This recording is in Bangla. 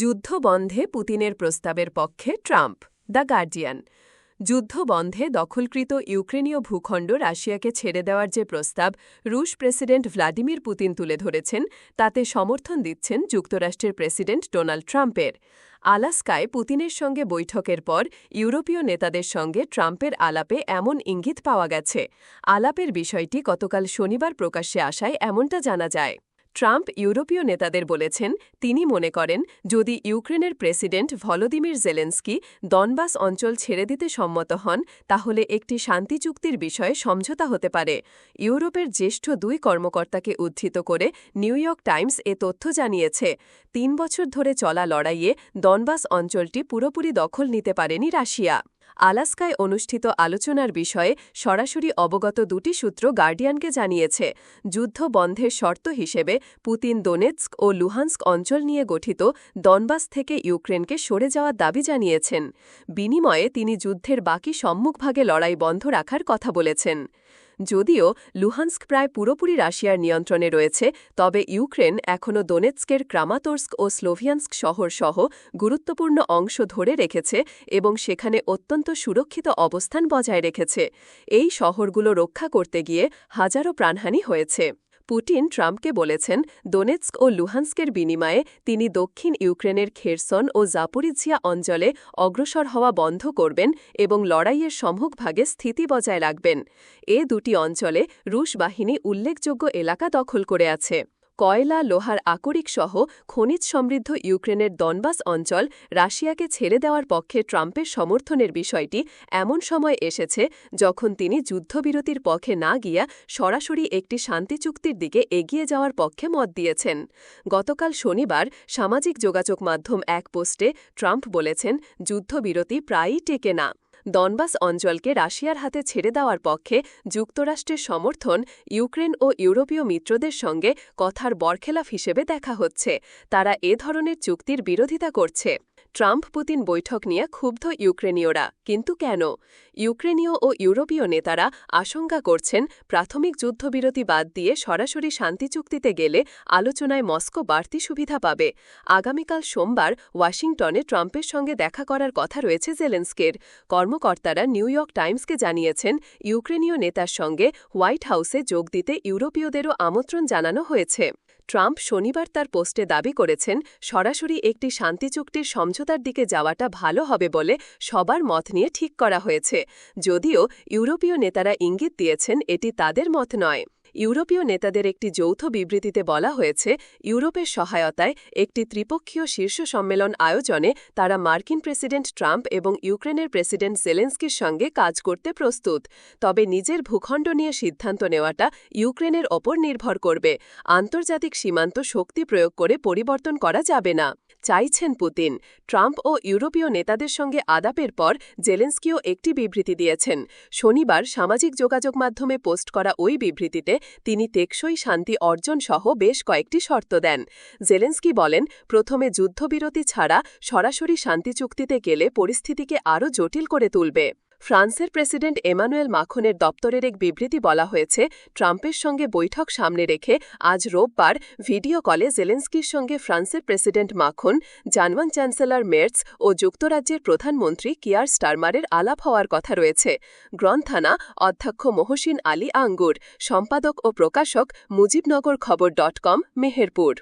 যুদ্ধ বন্ধে পুতিনের প্রস্তাবের পক্ষে ট্রাম্প, দ্য গার্জিয়ান যুদ্ধ বন্ধে দখলকৃত ইউক্রেনীয় ভূখণ্ড রাশিয়াকে ছেড়ে দেওয়ার যে প্রস্তাব রুশ প্রেসিডেন্ট ভ্লাদিমির পুতিন তুলে ধরেছেন, তাতে সমর্থন দিচ্ছেন যুক্তরাষ্ট্রের প্রেসিডেন্ট ডোনাল্ড ট্রাম্পের। আলাস্কায় পুতিনের সঙ্গে বৈঠকের পর ইউরোপীয় নেতাদের সঙ্গে ট্রাম্পের আলাপে এমন ইঙ্গিত পাওয়া গেছে। আলাপের বিষয়টি গতকাল শনিবার প্রকাশ্যে আসায় এমনটা জানা যায়। ট্রাম্প ইউরোপীয় নেতাদের বলেছেন, তিনি মনে করেন, যদি ইউক্রেনের প্রেসিডেন্ট ভলোদিমির জেলেন্সকি দনবাস অঞ্চল ছেড়ে দিতে সম্মত হন, তাহলে একটি শান্তি চুক্তির বিষয়ে সমঝোতা হতে পারে। ইউরোপের জ্যেষ্ঠ দুই কর্মকর্তাকে উদ্ধৃত করে নিউ ইয়র্ক টাইমস এ তথ্য জানিয়েছে, তিন বছর ধরে চলা লড়াইয়ে দনবাস অঞ্চলটি পুরোপুরি দখল নিতে পারেনি রাশিয়া। আলাস্কায় অনুষ্ঠিত আলোচনার বিষয়ে সরাসরি অবগত দুটি সূত্র গার্ডিয়ানকে জানিয়েছে, যুদ্ধ বন্ধের শর্ত হিসেবে পুতিন দোনেৎস্ক ও লুহান্স্ক অঞ্চল নিয়ে গঠিত দনবাস থেকে ইউক্রেনকে সরে যাওয়ার দাবি জানিয়েছেন। বিনিময়ে তিনি যুদ্ধের বাকি সম্মুখভাগে লড়াই বন্ধ রাখার কথা বলেছেন। যদিও লুহান্স্ক প্রায় পুরোপুরি রাশিয়ার নিয়ন্ত্রণে রয়েছে, তবে ইউক্রেন এখনও দোনেৎস্কের ক্রামাতোর্স্ক ও স্লোভিয়ান্স্ক শহর সহ গুরুত্বপূর্ণ অংশ ধরে রেখেছে এবং সেখানে অত্যন্ত সুরক্ষিত অবস্থান বজায় রেখেছে। এই শহরগুলো রক্ষা করতে গিয়ে হাজারো প্রাণহানি হয়েছে। পুটিন ট্রাম্পকে বলেছেন, দোনেৎস্ক ও লুহান্স্কের বিনিময়ে তিনি দক্ষিণ ইউক্রেনের খেরসন ও জাপুরিঝিয়া অঞ্চলে অগ্রসর হওয়া বন্ধ করবেন এবং লড়াইয়ের সম্মুখভাগে স্থিতি বজায় রাখবেন। এ দুটি অঞ্চলে রুশ বাহিনী উল্লেখযোগ্য এলাকা দখল করে আছে। কয়লা, লোহার আকরিক সহ খনিজ সমৃদ্ধ ইউক্রেনের দনবাস অঞ্চল রাশিয়াকে ছেড়ে দেওয়ার পক্ষে ট্রাম্পের সমর্থনের বিষয়টি এমন সময় এসেছে যখন তিনি যুদ্ধবিরতির পক্ষে না গিয়া সরাসরি একটি শান্তি চুক্তির দিকে এগিয়ে যাওয়ার পক্ষে মত দিয়েছেন। গতকাল শনিবার সামাজিক যোগাযোগ মাধ্যম এক পোস্টে ট্রাম্প বলেছেন, যুদ্ধবিরতি প্রায়ই টেকে না। দনবাস অঞ্চলকে রাশিয়ার হাতে ছেড়ে দেওয়ার পক্ষে যুক্তরাষ্ট্রের সমর্থন ইউক্রেন ও ইউরোপীয় মিত্রদের সঙ্গে কথার বরখেলাফ হিসেবে দেখা হচ্ছে। তারা এ ধরনের চুক্তির বিরোধিতা করছে। ট্রাম্প পুতিন বৈঠক নিয়ে ক্ষুব্ধ ইউক্রেনীয়রা। কিন্তু কেন? ইউক্রেনীয় ও ইউরোপীয় নেতারা আশঙ্কা করছেন প্রাথমিক যুদ্ধবিরতি বাদ দিয়ে সরাসরি শান্তি চুক্তিতে গেলে আলোচনায় মস্কো বাড়তি সুবিধা পাবে। আগামীকাল সোমবার ওয়াশিংটনে ট্রাম্পের সঙ্গে দেখা করার কথা রয়েছে জেলেন্সকের। কর্মকর্তারা নিউ ইয়র্ক টাইমসকে জানিয়েছেন, ইউক্রেনীয় নেতার সঙ্গে হোয়াইট হাউসে যোগ দিতে ইউরোপীয়দেরও আমন্ত্রণ জানানো হয়েছে। ট্রাম্প শনিবার তার পোস্টে দাবি করেছেন, সরাসরি একটি শান্তি চুক্তির সমঝোতার দিকে যাওয়াটা ভালো হবে বলে সবার মত নিয়ে ঠিক করা হয়েছে। যদিও ইউরোপীয় নেতারা ইঙ্গিত দিয়েছেন এটি তাদের মত নয়। ইউরোপীয় নেতাদের একটি যৌথ বিবৃতিতে বলা হয়েছে, ইউরোপের সহায়তায় একটি ত্রিপক্ষীয় শীর্ষ সম্মেলন আয়োজনে তারা মার্কিন প্রেসিডেন্ট ট্রাম্প এবং ইউক্রেনের প্রেসিডেন্ট জেলেন্সকির সঙ্গে কাজ করতে প্রস্তুত। তবে নিজের ভূখণ্ড নিয়ে সিদ্ধান্ত নেওয়াটা ইউক্রেনের ওপর নির্ভর করবে। আন্তর্জাতিক সীমান্ত শক্তি প্রয়োগ করে পরিবর্তন করা যাবে না। চাইছেন পুতিন। ট্রাম্প ও ইউরোপীয় নেতাদের সঙ্গে আদাপের পর জেলেন্সকিও একটি বিবৃতি দিয়েছেন। শনিবার সামাজিক যোগাযোগ মাধ্যমে পোস্ট করা ওই বিবৃতিতে তিনি টেকসই শান্তি অর্জন সহ বেশ কয়েকটি শর্ত দেন। জেলেন্সকি বলেন, প্রথমে যুদ্ধবিরতি ছাড়া সরাসরি শান্তি চুক্তিতে গেলে পরিস্থিতিকে আরও জটিল করে তুলবে। ফ্রান্সের প্রেসিডেন্ট এমানুয়েল মাখনের দপ্তরের এক বিবৃতি বলা হয়েছে, ট্রাম্পের সঙ্গে বৈঠক সামনে রেখে আজ রোববার ভিডিও কলে জেলেন্সকির সঙ্গে ফ্রান্সের প্রেসিডেন্ট মাখন জার্মান চ্যান্সেলর মের্টস ও যুক্তরাজ্যের প্রধানমন্ত্রী কিয়ার স্টারমারের আলাপ হওয়ার কথা রয়েছে। গ্রন্থানা অধ্যক্ষ মহসিন আলী আঙ্গুর, সম্পাদক ও প্রকাশক মুজিবনগর খবর ডট কম, মেহেরপুর।